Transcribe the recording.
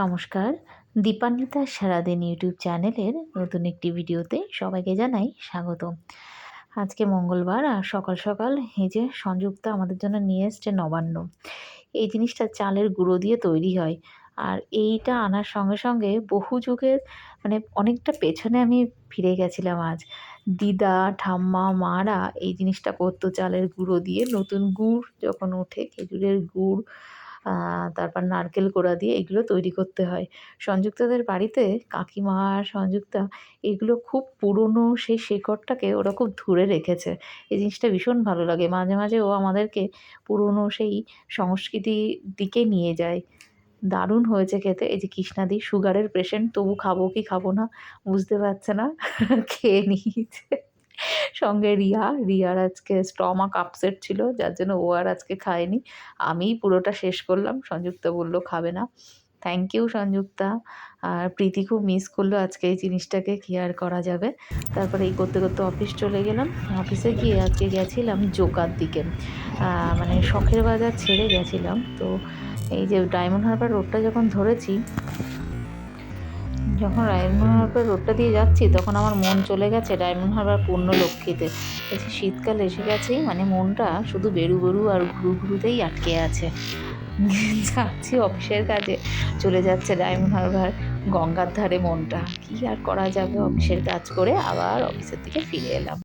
নমস্কার। দীপান্বিতা সারাদিন ইউটিউব চ্যানেলের নতুন একটি ভিডিওতে সবাইকে জানাই স্বাগত। আজকে মঙ্গলবার আর সকাল সকাল এই যে সংযুক্তা আমাদের জন্য নিয়ে এসছে নবান্ন। এই জিনিসটা চালের গুঁড়ো দিয়ে তৈরি হয়। আর এইটা আনার সঙ্গে সঙ্গে বহু যুগের মানে অনেকটা পেছনে আমি ফিরে গেছিলাম আজ। দিদা, ঠাম্মা, মারা এই জিনিসটা করতো চালের গুঁড়ো দিয়ে। নতুন গুড় যখন ওঠে, খেজুরের গুড় তারপর নারকেল কোড়া দিয়ে এগুলো তৈরি করতে হয়। সংযুক্তাদের বাড়িতে কাকিমা সংযুক্তা এগুলো খুব পুরনো সেই শেকড়টাকে ওরা খুব ধরে রেখেছে। এই জিনিসটা ভীষণ ভালো লাগে। মাঝে মাঝে ও আমাদেরকে পুরনো সেই সংস্কৃতির দিকে নিয়ে যায়। দারুণ হয়েছে খেতে। এই যে কৃষ্ণাদি সুগারের পেশেন্ট তবু খাব কি খাব না বুঝতে পারছে না। খেয়ে নিয়েছে। সঙ্গে রিয়া। রিয়ার আজকে স্টমাক আপসেট ছিল, যার জন্য ও আর আজকে খায়নি। আমিই পুরোটা শেষ করলাম। সংযুক্তা বলল, খাবে না। Thank you Sanyukta. আর প্রীতি খুব মিস করল আজকে এই জিনিসটাকে, কি আর করা যাবে। তারপরে এই করতে করতে অফিস চলে গেলাম। অফিসে গিয়ে আজকে গেছিলাম জোকার দিকে। মানে শখের বাজার ছেড়ে গেছিলাম। তো এই যে ডায়মন্ড হারবার রোডটা যখন ধরেছি যখন ডায়মন্ড হারবার রোডটা দিয়ে যাচ্ছি, তখন আমার মন চলে গেছে ডায়মন্ড হারবার পূর্ণ লক্ষ্মীতে শীতকাল এসে গেছেই মানে মনটা শুধু বেরু বেরু আর ঘুরু ঘুরুতেই আটকে আছে। যাচ্ছি অফিসের কাজে, চলে যাচ্ছে ডায়মন্ড হারবার গঙ্গার ধারে মনটা। কী আর করা যাবে অফিসের কাজ করে, আবার অফিসের দিকে ফিরে এলাম।